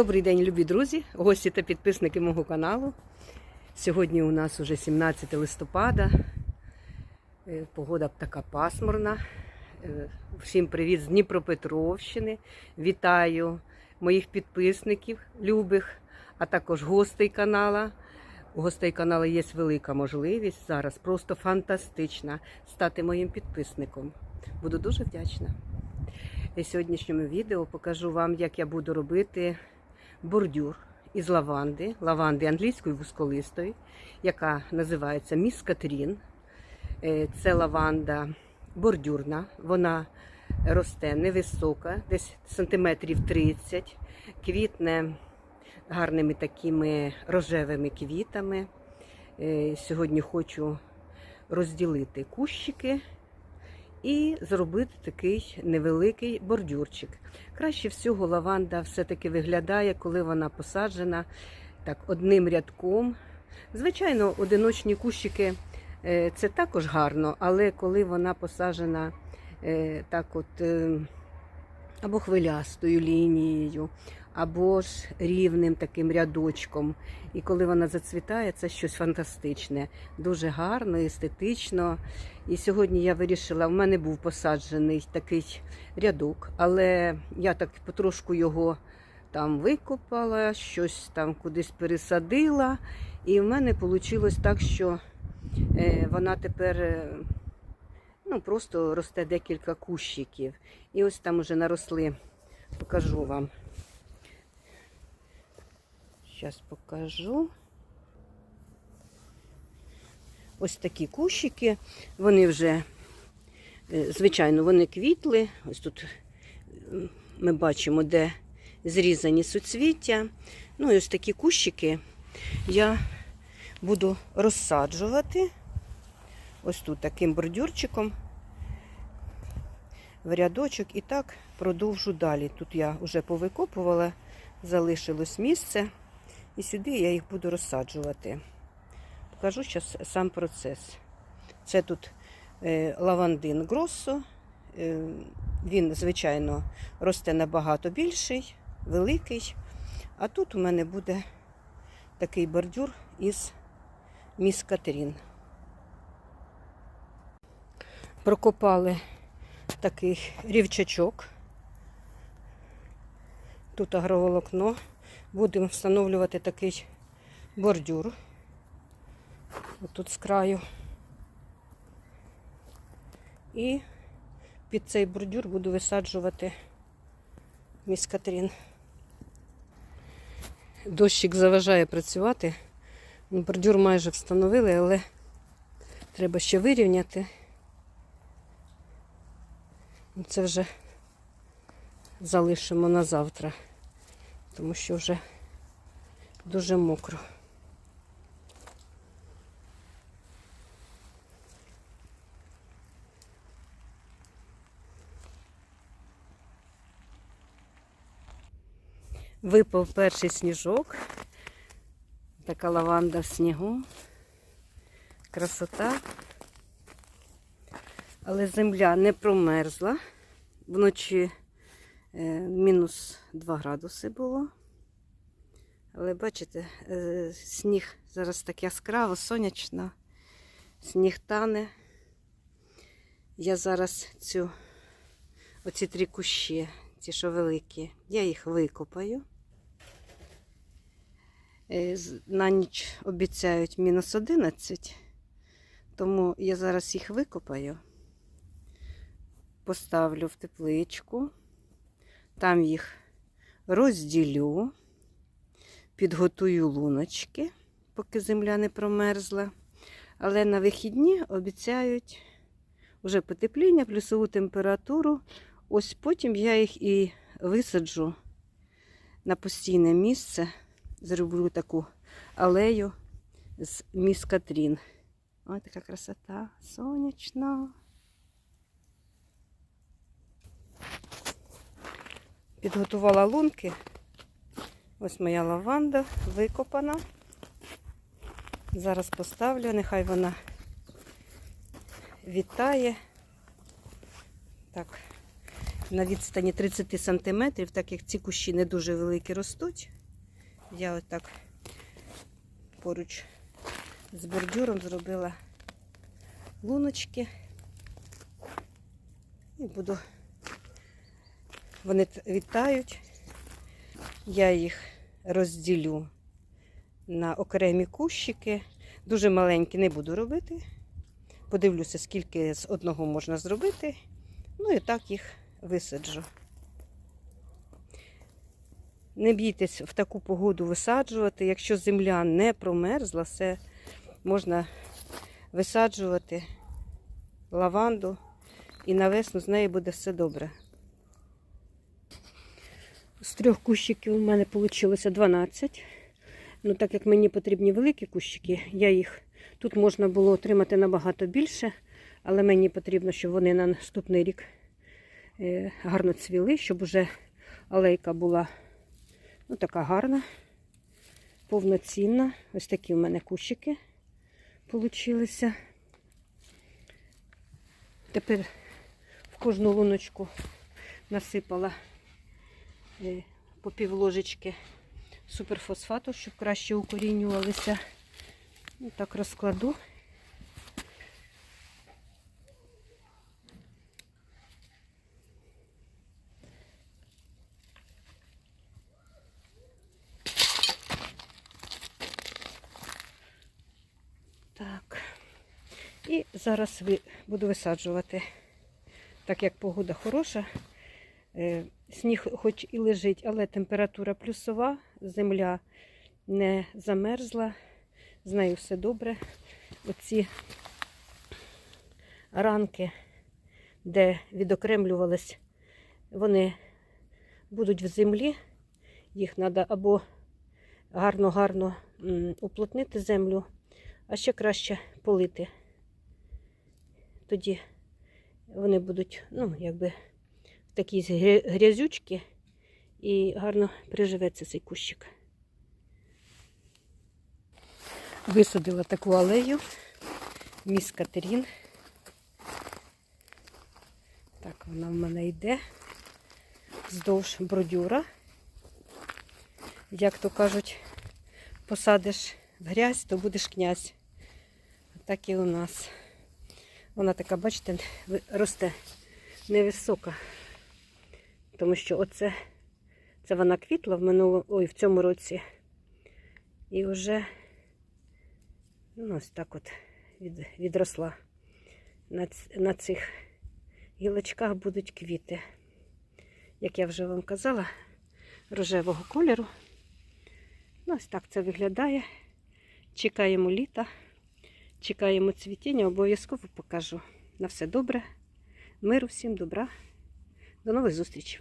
Добрий день, любі друзі, гості та підписники мого каналу. Сьогодні у нас уже 17 листопада. Е, Погода така пасмурна. Е, Всім привіт з Дніпропетровщини. Вітаю моїх підписників, любих, а також гостей канала. У гостей каналу є велика можливість зараз, просто фантастична, стати моїм підписником. Буду дуже вдячна. І сьогоднішньому відео покажу вам, як я буду робити бордюр із лаванди, лаванди англійської вузьколистої, яка називається Міс Катрін. Е, Це лаванда бордюрна, вона росте невисока, десь сантиметрів 30, квітне гарними такими рожевими квітами. Е, Сьогодні хочу розділити кущики і зробити такий невеликий бордюрчик. Краще всього лаванда все-таки виглядає, коли вона посаджена так, одним рядком. Звичайно, одиночні кущики е, це також гарно, але коли вона посаджена е, так от е, або хвилястою лінією, або ж рівним таким рядочком. І коли вона зацвітає, це щось фантастичне, дуже гарно, естетично. І сьогодні я вирішила, в мене був посаджений такий рядок, але я так потрошку його там викопала, щось там кудись пересадила. І в мене вийшло так, що е, вона тепер е, ну, просто росте декілька кущиків. І ось там уже наросли, покажу вам. Зараз покажу. Ось такі кущики. Вони вже, е, звичайно, вони квітли. Ось тут ми бачимо, де зрізані суцвіття. Ну і ось такі кущики я буду розсаджувати. Ось тут таким бордюрчиком в рядочок і так продовжу далі. Тут я вже повикопувала, залишилось місце. І сюди я їх буду розсаджувати. Покажу зараз сам процес. Це тут е, лавандин гроссо. Е, він, звичайно, росте набагато більший, великий. А тут у мене буде такий бордюр із міс Катерін. Прокопали такий рівчачок. Тут агроволокно. Будемо встановлювати такий бордюр. Отут з краю. І під цей бордюр буду висаджувати міс Катрін. Дощик заважає працювати. Бордюр майже встановили, але треба ще вирівняти. Це вже залишимо на завтра тому що вже дуже мокро. Випав перший сніжок. Така лаванда в снігу. Красота. Але земля не промерзла. Вночі мінус 2 градуси було. Але бачите, е, сніг зараз так яскраво, сонячно, сніг тане. Я зараз цю, оці три кущі, ті, що великі, я їх викопаю. Е, на ніч обіцяють мінус 11, тому я зараз їх викопаю, поставлю в тепличку. Там їх розділю, підготую луночки, поки земля не промерзла. Але на вихідні обіцяють вже потепління, плюсову температуру. Ось потім я їх і висаджу на постійне місце. Зроблю таку алею з міс Катрін. Ось така красота сонячна. Підготувала лунки. Ось моя лаванда викопана. Зараз поставлю, нехай вона вітає. Так, на відстані 30 см, так як ці кущі не дуже великі ростуть. Я отак поруч з бордюром зробила луночки. І буду. Вони вітають. Я їх розділю на окремі кущики. Дуже маленькі не буду робити. Подивлюся, скільки з одного можна зробити. Ну і так їх висаджу. Не бійтесь в таку погоду висаджувати. Якщо земля не промерзла, все можна висаджувати лаванду і на весну з нею буде все добре. З трьох кущиків у мене вийшло 12. Ну, так як мені потрібні великі кущики, я їх тут можна було отримати набагато більше, але мені потрібно, щоб вони на наступний рік е, гарно цвіли, щоб уже алейка була ну, така гарна, повноцінна. Ось такі в мене кущики получилися. Тепер в кожну луночку насипала по пів ложечки суперфосфату, щоб краще укорінювалися. Ну, Так розкладу. Так. І зараз буду висаджувати. Так як погода хороша, е, сніг хоч і лежить, але температура плюсова, земля не замерзла, з нею все добре. Оці ранки, де відокремлювались, вони будуть в землі. Їх треба або гарно-гарно уплотнити землю, а ще краще полити. Тоді вони будуть, ну, якби в такій гря- грязючці і гарно приживеться цей кущик. Висадила таку алею, міс Катерін. Так, вона в мене йде вздовж бродюра. Як то кажуть, посадиш в грязь, то будеш князь. Так і у нас. Вона така, бачите, росте невисока. Тому що оце це вона квітла в минулому, ой, в цьому році. І вже ну, ось так от від, відросла. На, на цих гілочках будуть квіти. Як я вже вам казала, рожевого кольору. Ну, ось так це виглядає. Чекаємо літа. Чекаємо цвітіння, обов'язково покажу. На все добре. Миру всім, добра. До нових зустрічей.